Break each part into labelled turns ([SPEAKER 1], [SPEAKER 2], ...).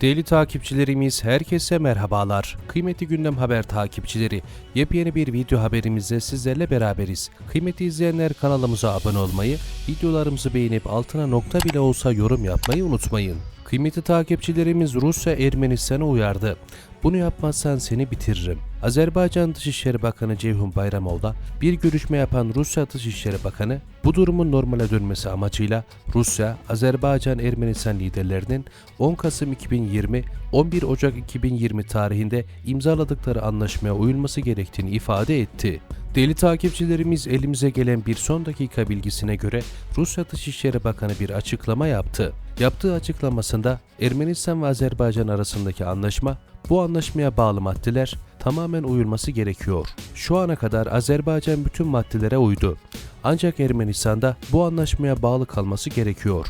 [SPEAKER 1] Değerli takipçilerimiz herkese merhabalar. Kıymetli gündem haber takipçileri, yepyeni bir video haberimizde sizlerle beraberiz. Kıymetli izleyenler kanalımıza abone olmayı, videolarımızı beğenip altına nokta bile olsa yorum yapmayı unutmayın. Kıymetli takipçilerimiz Rusya Ermenistan'ı uyardı. Bunu yapmazsan seni bitiririm. Azerbaycan Dışişleri Bakanı Ceyhun Bayramov da bir görüşme yapan Rusya Dışişleri Bakanı bu durumun normale dönmesi amacıyla Rusya, Azerbaycan Ermenistan liderlerinin 10 Kasım 2020 11 Ocak 2020 tarihinde imzaladıkları anlaşmaya uyulması gerektiğini ifade etti. Deli takipçilerimiz elimize gelen bir son dakika bilgisine göre Rusya Dışişleri Bakanı bir açıklama yaptı. Yaptığı açıklamasında Ermenistan ve Azerbaycan arasındaki anlaşma bu anlaşmaya bağlı maddeler tamamen uyulması gerekiyor. Şu ana kadar Azerbaycan bütün maddelere uydu. Ancak Ermenistan'da bu anlaşmaya bağlı kalması gerekiyor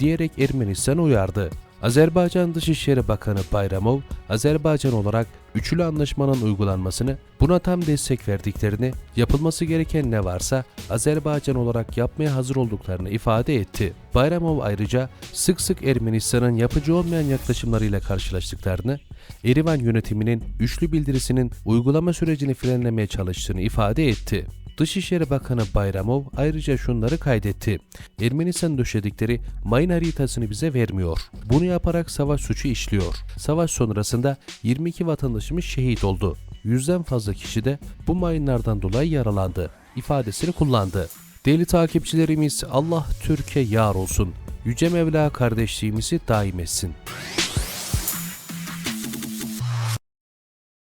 [SPEAKER 1] diyerek Ermenistan uyardı. Azerbaycan Dışişleri Bakanı Bayramov, Azerbaycan olarak üçlü anlaşmanın uygulanmasını, buna tam destek verdiklerini, yapılması gereken ne varsa Azerbaycan olarak yapmaya hazır olduklarını ifade etti. Bayramov ayrıca sık sık Ermenistan'ın yapıcı olmayan yaklaşımlarıyla karşılaştıklarını, Erivan yönetiminin üçlü bildirisinin uygulama sürecini frenlemeye çalıştığını ifade etti. Dışişleri Bakanı Bayramov ayrıca şunları kaydetti. Ermenistan döşedikleri mayın haritasını bize vermiyor. Bunu yaparak savaş suçu işliyor. Savaş sonrasında 22 vatandaşımız şehit oldu. Yüzden fazla kişi de bu mayınlardan dolayı yaralandı ifadesini kullandı. Değerli takipçilerimiz Allah Türkiye yar olsun. Yüce Mevla kardeşliğimizi daim etsin.